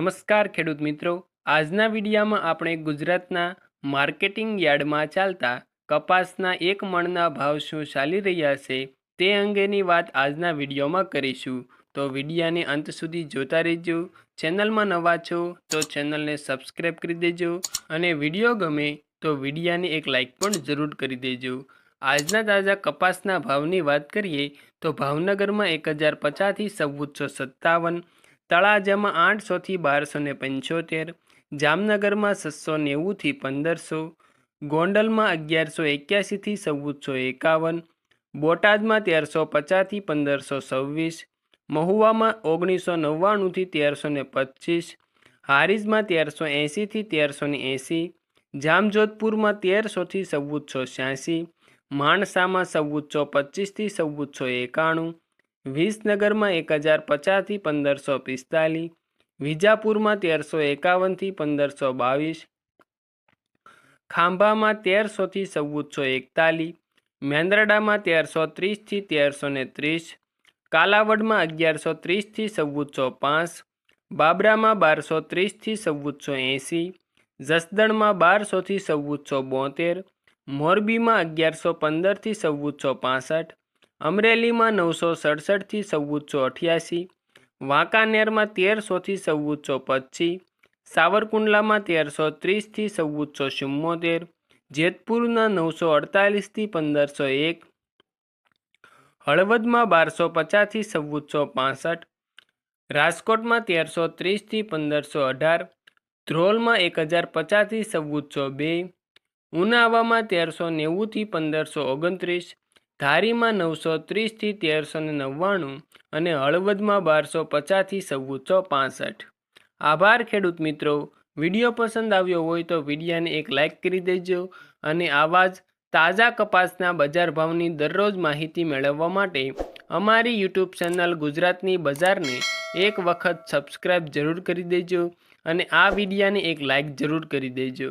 નમસ્કાર ખેડૂત મિત્રો. આજના વિડીયામાં આપણે ગુજરાતના માર્કેટિંગ યાર્ડમાં ચાલતા કપાસના એક મણના ભાવ શું ચાલી રહ્યા છે તે અંગેની વાત આજના વિડીયોમાં કરીશું. તો વિડીયાને અંત સુધી જોતા રહેજો. ચેનલમાં નવા છો તો ચેનલને સબસ્ક્રાઈબ કરી દેજો અને વીડિયો ગમે તો વિડીયાને એક લાઇક પણ જરૂર કરી દેજો. આજના તાજા કપાસના ભાવની વાત કરીએ તો ભાવનગરમાં એક હજાર પચાસથી ચૌદસો સત્તાવન તળાજામાં આઠસોથી બારસો ને પંચોતેર, જામનગરમાં છસો નેવુંથી પંદરસો ગોંડલમાં અગિયારસો એક્યાસીથી ચૌદસો એકાવન બોટાદમાં તેરસો પચાસથી પંદરસો છવ્વીસ મહુવામાં ઓગણીસો નવ્વાણુંથી તેરસો ને પચીસ હારીજમાં તેરસો એંશીથી તેરસો ને એંસી જામજોધપુરમાં તેરસોથી ચૌદસો છ્યાસી માણસામાં ચૌદસો પચીસથી ચૌદસો એકાણું વિસનગરમાં એક હજાર પચાસથી પંદરસો પિસ્તાલીસ, વિજાપુરમાં તેરસો એકાવનથી પંદરસો બાવીસ, ખાંભામાં તેરસોથી ચૌદસો એકતાલીસ, મેંદરડામાં તેરસો ત્રીસથી તેરસો ને ત્રીસ, કાલાવડમાં અગિયારસો ત્રીસથી ચૌદસો પાંચ, બાબરામાં બારસો ત્રીસથી ચૌદસો એંસી, જસદણમાં બારસોથી ચૌદસો બોતેર, મોરબીમાં અગિયારસો પંદરથી ચૌદસો પાસઠ અમરેલીમાં નવસો સડસઠથી ચૌદસો અઠ્યાસી, વાંકાનેરમાં તેરસોથી ચૌદસો પચીસ, સાવરકુંડલામાં તેરસો ત્રીસથી ચૌદસો ચુમ્મોતેર, જેતપુરના નવસો અડતાલીસથી પંદરસો એક, હળવદમાં બારસો પચાસથી ચૌદસો પાસઠ, રાજકોટમાં તેરસો ત્રીસથી પંદરસો અઢાર, ધ્રોલમાં એક હજાર પચાસથી ચૌદસો બે, ઉનાવામાં તેરસો નેવુંથી પંદરસો ઓગણત્રીસ ધારીમાં નવસો ત્રીસથી તેરસો ને નવ્વાણું અને હળવદમાં બારસો પચાસથી ચૌદસો પાસઠ. આભાર ખેડૂત મિત્રો. વીડિયો પસંદ આવ્યો હોય તો વિડીયાને એક લાઇક કરી દેજો અને આવા જ તાજા કપાસના બજાર ભાવની દરરોજ માહિતી મેળવવા માટે અમારી યુટ્યુબ ચેનલ ગુજરાતની બજારને એક વખત સબસ્ક્રાઈબ જરૂર કરી દેજો અને આ વિડીયાને એક લાઇક જરૂર કરી દેજો.